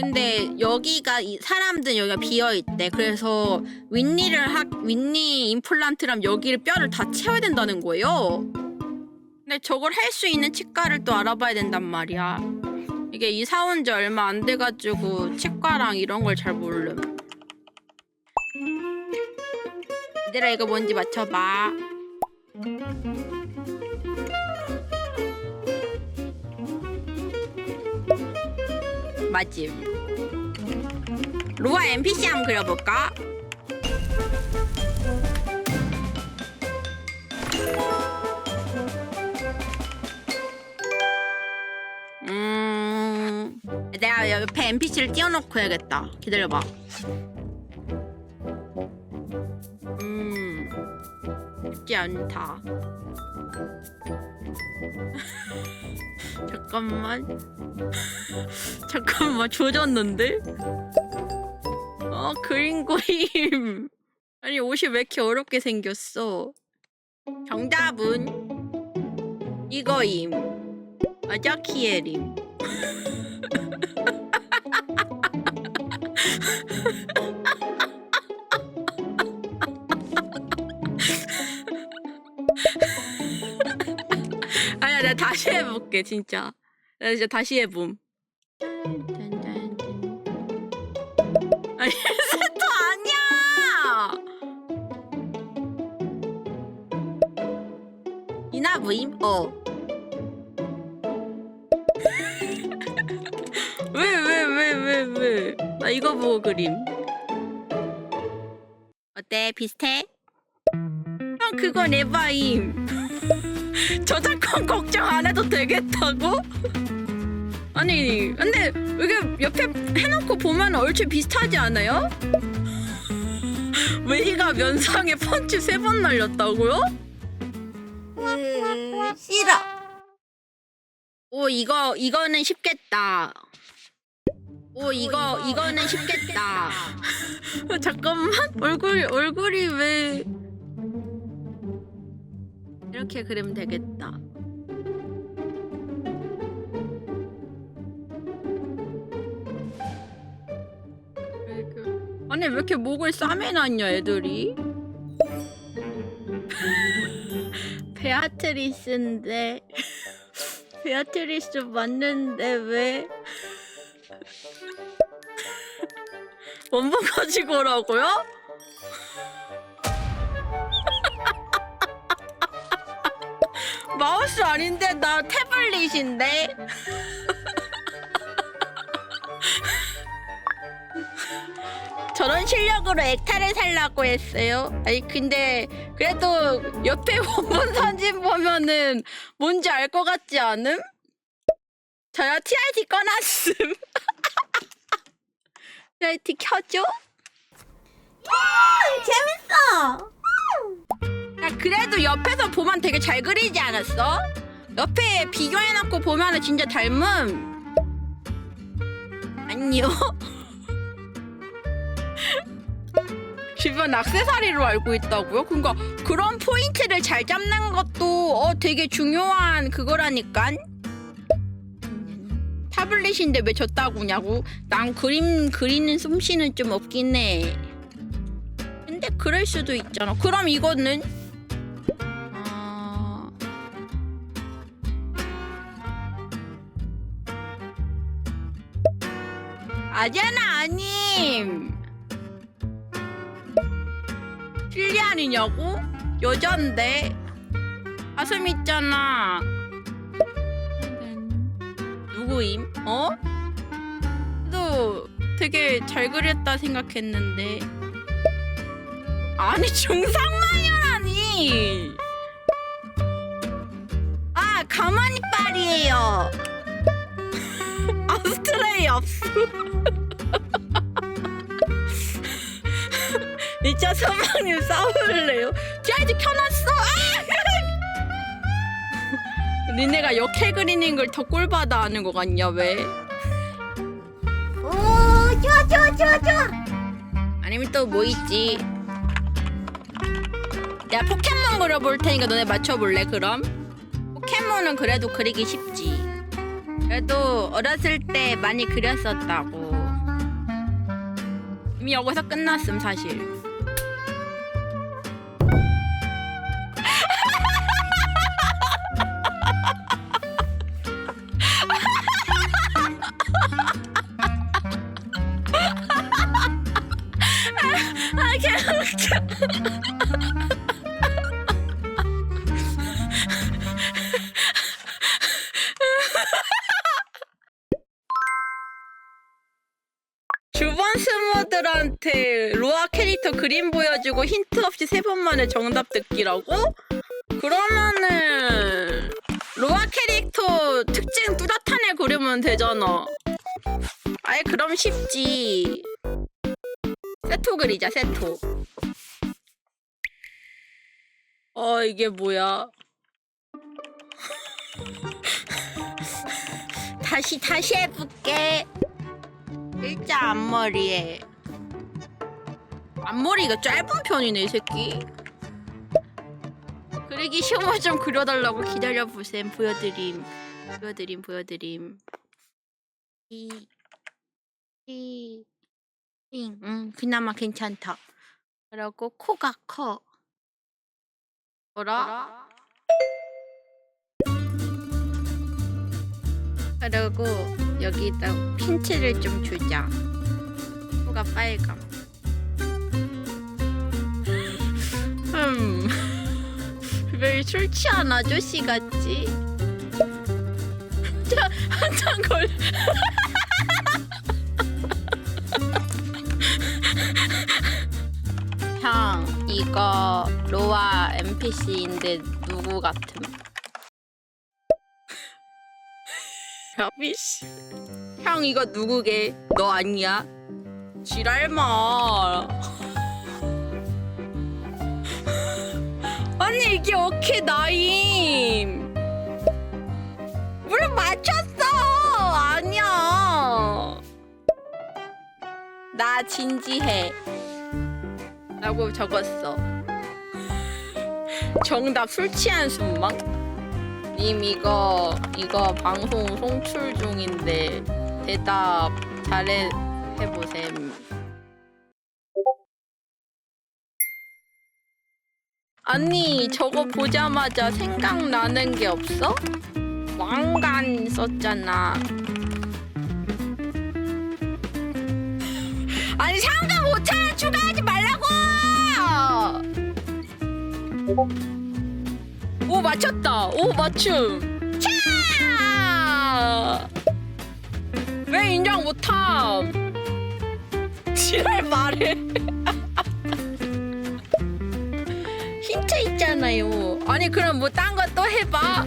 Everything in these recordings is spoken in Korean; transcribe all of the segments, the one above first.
근데 여기가 이 사람들 여기가 비어 있대. 그래서 윗니를 하 윗니 임플란트랑 여기를 뼈를 다 채워야 된다는 거예요. 근데 저걸 할 수 있는 치과를 또 알아봐야 된단 말이야. 이게 이사 온 지 얼마 안 돼가지고 치과랑 이런 걸 잘 모름. 얘들아 이거 뭔지 맞춰봐. 맞임. 로아 NPC 한번 그려볼까? 음, 내가 옆에 NPC를 띄워놓고 해야겠다. 기다려봐. 음, 쉽지 않다. 잠깐만. 잠깐만 조졌는데? 어 그린 그림 아니 옷이 왜 이렇게 어렵게 생겼어 정답은 이거임 아자키에림 다시 해볼게 진짜. 나 진짜 다시 해봄. 아니 세터 아니야! 이나 모임? 어. 왜왜 왜 왜 왜? 나 이거 보고 그림. 어때? 비슷해? 형 그건 에바임 저작권 걱정 안 해도 되겠다고? 아니 근데 이게 옆에 해놓고 보면 얼추 비슷하지 않아요? 웨이가 면상에 펀치 세 번 날렸다고요? 으, 싫어. 오 이거 이거는 쉽겠다. 오 이거 이거는 쉽겠다. 잠깐만 얼굴 얼굴이 왜 이렇게 그리면 되겠다. 아니 왜 이렇게 목을 싸매 놨냐 애들이? 베아트리스인데 베아트리스 맞는데 왜 원본 가지고 오라고요? 마우스 아닌데 나 태블릿인데 저런 실력으로 액타를 살라고 했어요. 아니 근데 그래도 옆에 원본 사진 보면은 뭔지 알 것 같지 않음? 저요 TRT 꺼놨음. TRT 켜줘? 재밌어. 야 그래도 옆에서 보면 되게 잘 그리지 않았어? 옆에 비교해놓고 보면은 진짜 닮음. 아니요. 주변 악세사리로 알고 있다고요? 그러니까 그런 포인트를 잘 잡는 것도 어 되게 중요한 그거라니까. 타블릿인데 왜 졌다고냐고? 난 그림 그리는 솜씨는 좀 없긴 해. 근데 그럴 수도 있잖아. 그럼 이거는 아니야나 아님. 필리안이냐고? 여잔데 가슴 있잖아. 누구임? 어? 너 되게 잘 그렸다 생각했는데. 아니 중상마녀라니. 아 가만히 빨이에요. 아스트레이 없어. 이차 선방님 싸울래요? 뒤아이즈 켜놨어. 아! 니네가 역해 그리는 걸 더 꼴받아 하는 거 같냐 왜? 오, 좋아, 좋아, 좋아, 좋아. 아니면 또 뭐 있지? 내가 포켓몬 그려볼 테니까 너네 맞춰볼래 그럼? 포켓몬은 그래도 그리기 쉽지. 그래도 어렸을 때 많이 그렸었다고. 이미 여기서 끝났음 사실. 아, 개 웃겨. 캐릭터 그림 보여주고 힌트 없이 세 번 만에 정답 듣기라고? 그러면은 로아 캐릭터 특징 뚜렷한 애 그리면 되잖아. 아예 그럼 쉽지. 세토 그리자 세토. 어 이게 뭐야? 다시 다시 해볼게. 일자 앞머리에 앞머리가 짧은 편이네 이 새끼. 그리기 거좀 그려달라고 기다려보셈. 보여드림. 보여드림 보여드림. 이, 이, 잉, 응, 그나마 괜찮다. 그리고 코가 커. 뭐라? 그리고 여기다 핀치를 좀 주자. 코가 빨감. 음, 왜술 취한 아저씨 같지? 자, 한참 걸. 형, 이거 로아 NPC인데 누구 같음? 야비씨. 형 이거 누구게? 너 아니야? 지랄마. 아니 이게 어케 나임. 물론 맞췄어. 아니야. 나 진지해. 라고 적었어. 정답 술 취한 순망? 님 이거 이거 방송 송출 중인데 대답 잘해 해보셈. 아니 저거 보자마자 생각나는 게 없어? 왕관 썼잖아. 아니 상관 못하는 추가하지 말라고! 오 맞췄다. 오 맞춤. 차! 왜 인정 못함? 지랄 말해. 힌트 있잖아요. 아니 그럼 뭐 딴 거 또 해봐.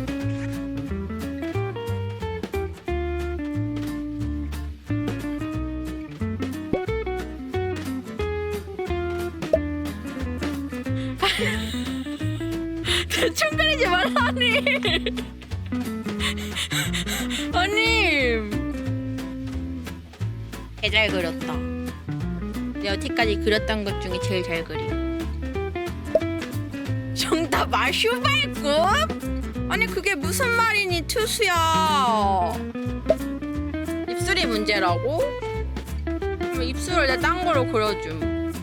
대충 그리지 말라니. 아니. 개 잘 그렸다. 내가 여태까지 그렸던 것 중에 제일 잘 그림. 정답 마슈발급? 아니 그게 무슨 말이니 투수야. 입술이 문제라고? 그럼 입술을 내가 딴 거로 그려줌.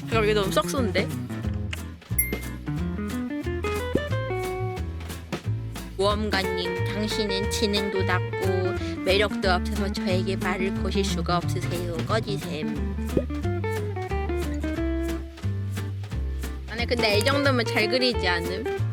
잠깐 이게 너무 썩소인데? 모험가님, 당신은 지능도 낮고 매력도 없어서 저에게 말을 거실 수가 없으세요. 꺼지셈. 근데 이 정도면 잘 그리지 않음?